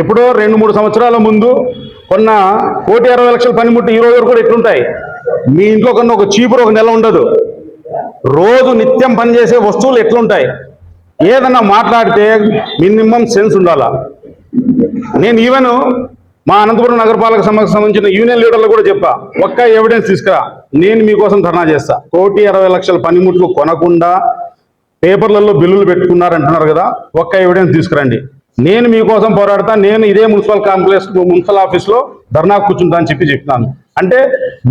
ఎప్పుడో రెండు మూడు సంవత్సరాల ముందు కొన్న కోటి అరవై లక్షల పనిముట్లు ఈ రోజు వరకు కూడా ఎట్లుంటాయి మీ ఇంట్లో కన్నా ఒక చీపురు ఒక నెల ఉండదు. రోజు నిత్యం పనిచేసే వస్తువులు ఎట్లుంటాయి? ఏదన్నా మాట్లాడితే మినిమం సెన్స్ ఉండాలా? నేను ఈవెన్ మా అనంతపురం నగరపాలక సంస్థకు సంబంధించిన యూనియన్ లీడర్లు కూడా చెప్పా. ఒక్క ఎవిడెన్స్ తీసుకురా. నేను మీకోసం ధర్నా చేస్తా. కోటి అరవై లక్షల పనిముట్లు కొనకుండా పేపర్లలో బిల్లులు పెట్టుకున్నారంటున్నారు కదా ఒక్క ఎవిడెన్స్ తీసుకురండి. నేను మీకోసం పోరాడతా నేను ఇదే మున్సిపల్ కాంప్లెక్స్ మున్సిపల్ ఆఫీస్లో ధర్నా కూర్చుంటా అని చెప్పి చెప్తున్నాను. అంటే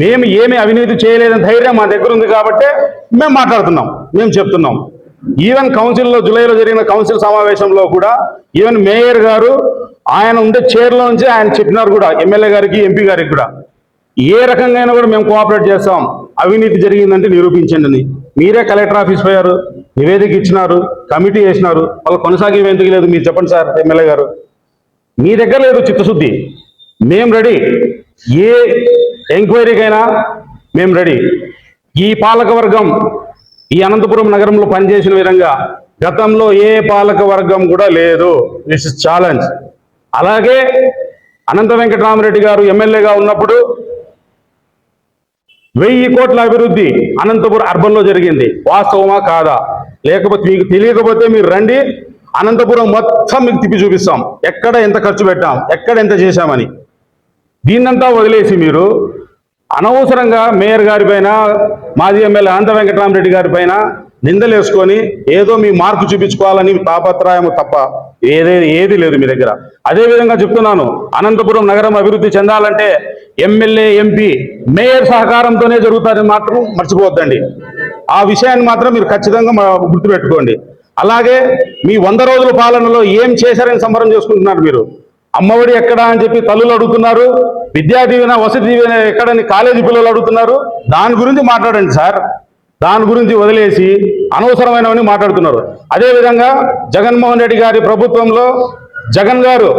మేము ఏమి అవినీతి చేయలేదని ధైర్యం మా దగ్గర ఉంది కాబట్టి మేము మాట్లాడుతున్నాం మేము చెప్తున్నాం. ఈవెన్ కౌన్సిల్లో జూలైలో జరిగిన కౌన్సిల్ సమావేశంలో కూడా ఈవెన్ మేయర్ గారు ఆయన ఉండే చైర్లో నుంచి ఆయన చెప్పినారు కూడా ఎమ్మెల్యే గారికి ఎంపీ గారికి కూడా. ఏ రకంగా అయినా కూడా మేము కోఆపరేట్ చేస్తాం అవినీతి జరిగిందంటే నిరూపించండి మీరే కలెక్టర్ ఆఫీస్ పోయారు నివేదిక ఇచ్చినారు కమిటీ వేసినారు వాళ్ళు కొనసాగే ఎందుకు లేదు? మీరు చెప్పండి సార్ ఎమ్మెల్యే గారు. మీ దగ్గర లేదు చిత్తశుద్ధి. మేం రెడీ. ఏ ఎంక్వైరీకైనా మేము రెడీ. ఈ పాలక వర్గం ఈ అనంతపురం నగరంలో పనిచేసిన విధంగా గతంలో ఏ పాలక వర్గం కూడా లేదు. దిస్ ఇస్ ఛాలెంజ్ అలాగే అనంత వెంకటరామరెడ్డి గారు ఎమ్మెల్యేగా ఉన్నప్పుడు వెయ్యి కోట్ల అభివృద్ధి అనంతపురం అర్బన్లో జరిగింది. వాస్తవమా కాదా? లేకపోతే మీకు తెలియకపోతే మీరు రండి. అనంతపురం మొత్తం మీకు తిప్పి చూపిస్తాం. ఎక్కడ ఎంత ఖర్చు పెట్టాం ఎక్కడ ఎంత చేశామని. దీన్నంతా వదిలేసి మీరు అనవసరంగా మేయర్ గారి పైన మాజీ ఎమ్మెల్యే అనంత వెంకటరామరెడ్డి గారి పైన నిందలేసుకొని ఏదో మీ మార్పు చూపించుకోవాలని తాపత్రయం తప్ప ఏదే ఏది లేదు మీ దగ్గర. అదే విధంగా చెప్తున్నాను. అనంతపురం నగరం అభివృద్ధి చెందాలంటే ఎమ్మెల్యే ఎంపీ మేయర్ సహకారంతోనే జరుగుతారని మాత్రం మర్చిపోవద్దండి. ఆ విషయాన్ని మాత్రం మీరు ఖచ్చితంగా గుర్తుపెట్టుకోండి. అలాగే మీ వంద రోజుల పాలనలో ఏం చేశారని సంబరం చేసుకుంటున్నారు మీరు. అమ్మఒడి ఎక్కడా అని చెప్పి తల్లులు అడుగుతున్నారు. విద్యా దీవెన వసతి దీవెన ఎక్కడని కాలేజీ పిల్లలు అడుగుతున్నారు. దాని గురించి మాట్లాడండి సార్. దాని గురించి వదిలేసి అనవసరమైనవని మాట్లాడుతున్నారు. అదేవిధంగా జగన్మోహన్ రెడ్డి గారి ప్రభుత్వంలో జగన్ గారు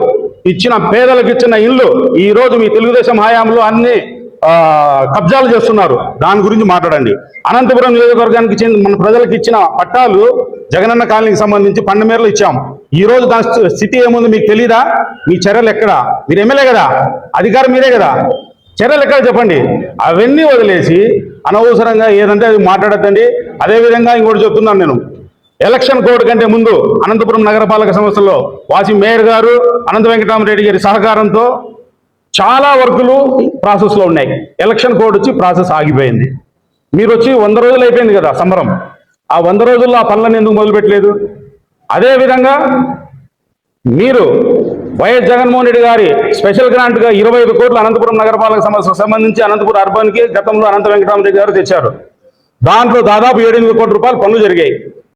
ఇచ్చిన పేదలకు ఇచ్చిన ఇల్లు ఈరోజు మీ తెలుగుదేశం హయాంలో అన్ని కబ్జాలు చేస్తున్నారు. దాని గురించి మాట్లాడండి. అనంతపురం నియోజకవర్గానికి చెందిన మన ప్రజలకు ఇచ్చిన పట్టాలు జగనన్న కాలనీకి సంబంధించి పండమేరలు ఇచ్చాం. ఈ రోజు దాని స్థితి ఏముంది మీకు తెలీదా? మీ చర్యలు ఎక్కడ? మీరు ఎమ్మెల్యే కదా? అధికారం మీరే కదా? చర్యలు ఎక్కడ చెప్పండి? అవన్నీ వదిలేసి అనవసరంగా ఏదంటే అది మాట్లాడద్దండి. అదేవిధంగా ఇంకోటి చెప్తున్నాను నేను. ఎలక్షన్ కోడ్ కంటే ముందు అనంతపురం నగరపాలక సంస్థలో వాసి మేయర్ గారు అనంత వెంకటరామరెడ్డి గారి సహకారంతో చాలా వర్కులు ప్రాసెస్లో ఉన్నాయి. ఎలక్షన్ కోడ్ వచ్చి ప్రాసెస్ ఆగిపోయింది. మీరు వచ్చి వంద రోజులు అయిపోయింది కదా సంబరం. ఆ వంద రోజుల్లో ఆ పనులను ఎందుకు మొదలుపెట్టలేదు అదేవిధంగా మీరు వైఎస్ జగన్మోహన్ రెడ్డి గారి స్పెషల్ గ్రాంట్గా ఇరవై ఐదు కోట్లు అనంతపురం నగరపాలక సంస్థకు సంబంధించి అనంతపురం అర్బన్కి గతంలో అనంత వెంకటరామరెడ్డి గారు తెచ్చారు. దాంట్లో దాదాపు ఏడెనిమిది కోట్ల రూపాయలు పనులు జరిగాయి.